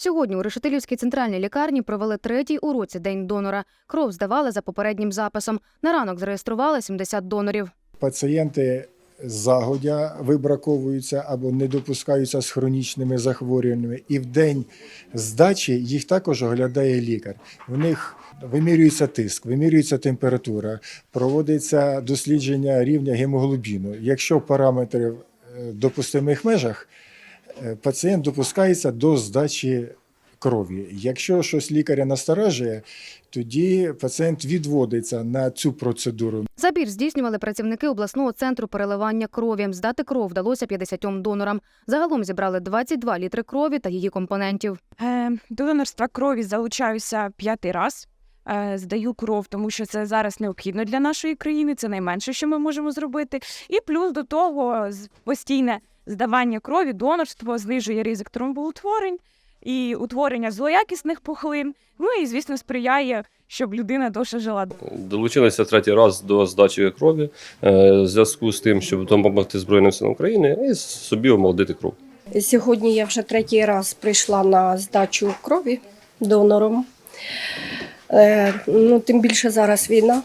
Сьогодні у Решетилівській центральній лікарні провели третій у році день донора. Кров здавали за попереднім записом. На ранок зареєстрували 70 донорів. Пацієнти загодя вибраковуються або не допускаються з хронічними захворюваннями. І в день здачі їх також оглядає лікар. В них вимірюється тиск, вимірюється температура, проводиться дослідження рівня гемоглобіну. Якщо параметри в е, допустимих межах, пацієнт допускається до здачі крові. Якщо щось лікаря насторажує, тоді пацієнт відводиться на цю процедуру. Забір здійснювали працівники обласного центру переливання крові. Здати кров вдалося 50 донорам. Загалом зібрали 22 літри крові та її компонентів. Е, До донорства крові залучаюся п'ятий раз. Е, Здаю кров, тому що це зараз необхідно для нашої країни. Це найменше, що ми можемо зробити. І плюс до того постійне здавання крові, донорство знижує ризик тромбоутворень і утворення злоякісних пухлин. Ну і звісно сприяє, щоб людина довше жила. Долучилися третій раз до здачі крові е, в зв'язку з тим, щоб допомогти Збройним силам України і собі омолодити кров. Сьогодні я вже третій раз прийшла на здачу крові донором. Е, ну, тим більше зараз війна,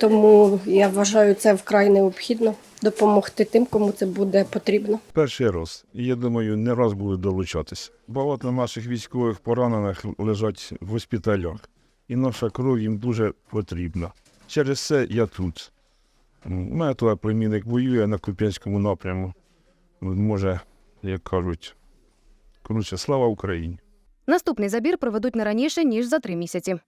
тому я вважаю це вкрай необхідно допомогти тим, кому це буде потрібно. Перший раз. Я думаю, не раз буду долучатися. Багато наших військових поранених лежать в госпіталях, і наша кров їм дуже потрібна. Через це я тут. У мене туди племінник воює на Куп'янському напряму. Може, як кажуть, коротше, слава Україні. Наступний забір проведуть не раніше ніж за три місяці.